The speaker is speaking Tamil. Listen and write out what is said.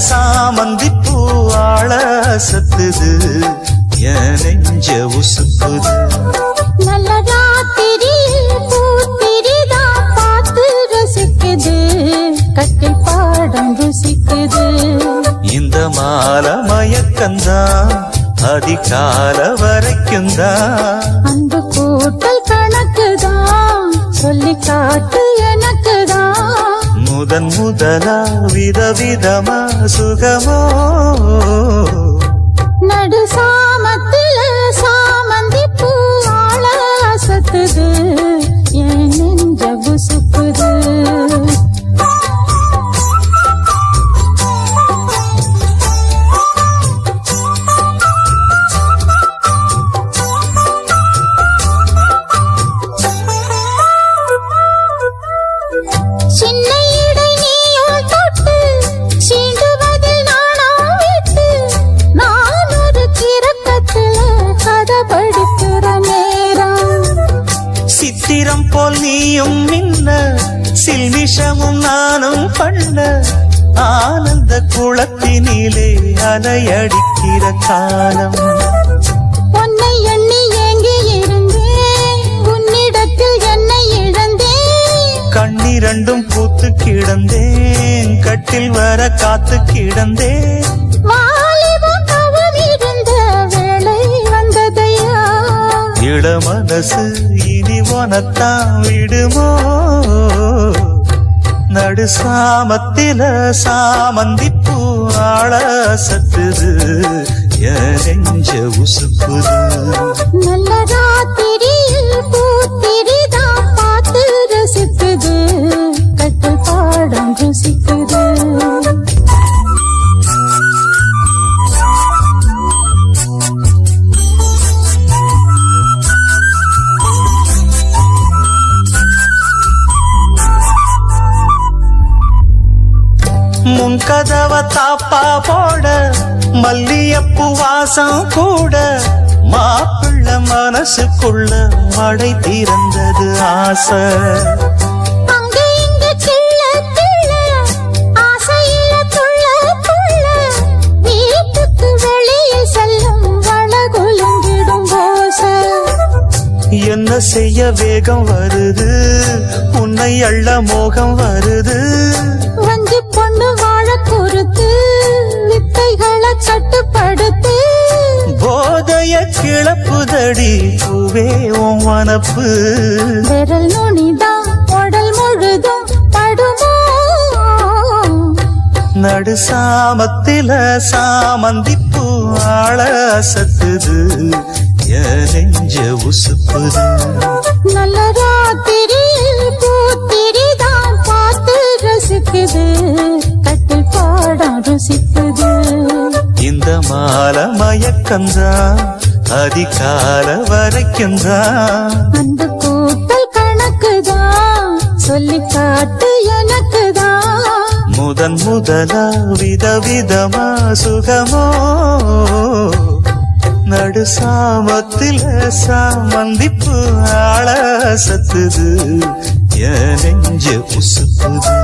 சாமந்தி பூவாழ சத்துது. என் நெஞ்ச உசுப்புது நல்ல ராத்திரியில் பூத்திரிதான் பார்த்து ரசிக்குது. கட்டில் பாடம் ருசிக்குது. இந்த மால மயக்கந்தான் அதிகால வரைக்கும் தான் அன்பு கூட்டல் கணக்குதான் சொல்லி காட்டு எனக்குதான் முதன் முதலா விதவிதமா சுகமோ? நடு சாமத்தில சாமந்தி பூ ஆள சத்துது. போல் நீயும் மின்ன சில்மிஷமும் நானும் பண்ண ஆனந்த குளத்தினிலே அலையடிக்கிற காலம். உன்னை எண்ணி ஏங்கி இருந்தேன் உன்னிடத்தில் என்னை இழந்தேன். கண்ணிரண்டும் பூத்து கிடந்தேன் கட்டில் வர காத்து கிடந்தேன். இள மனசு உனத்தான் விடுமோ? நடு சாமத்தில சாமந்தி பூ ஆள சத்துது எஞ்ச நெஞ்ச முன் கதவ தாப்பா போட மல்லியப்பூ வாசம் கூட. மாப்பிள்ள மனசுக்குள்ள மடை திறந்தது ஆசை. என்ன செய்ய வேகம் வருது? உன்னை அள்ள மோகம் வருது. கிளப்புதடி பூவே உன் வனப்பு. விரல் நுனிதான் உடல் முழுதும் படுமோ? நடு சாமத்தில சாமந்தி பூ ஆள சத்துது என் நெஞ்ச உசுப்புது. நல்ல ராத்திரியில் பூத்திரிதான் பார்த்து ரசிக்குது கட்டில் பாடம் ருசிக்குது. இந்த மால மயக்கந்தான் அதிகால வரைக்கும் தான். அந்த கூட்டல் கணக்குதான் சொல்லி காட்டு எனக்குதான் முதன் முதலா விதவிதமா சுகமோ? நடு சாமத்தில சாமந்திப்பு ஆள சத்துது. என் நெஞ்ச உசுப்புது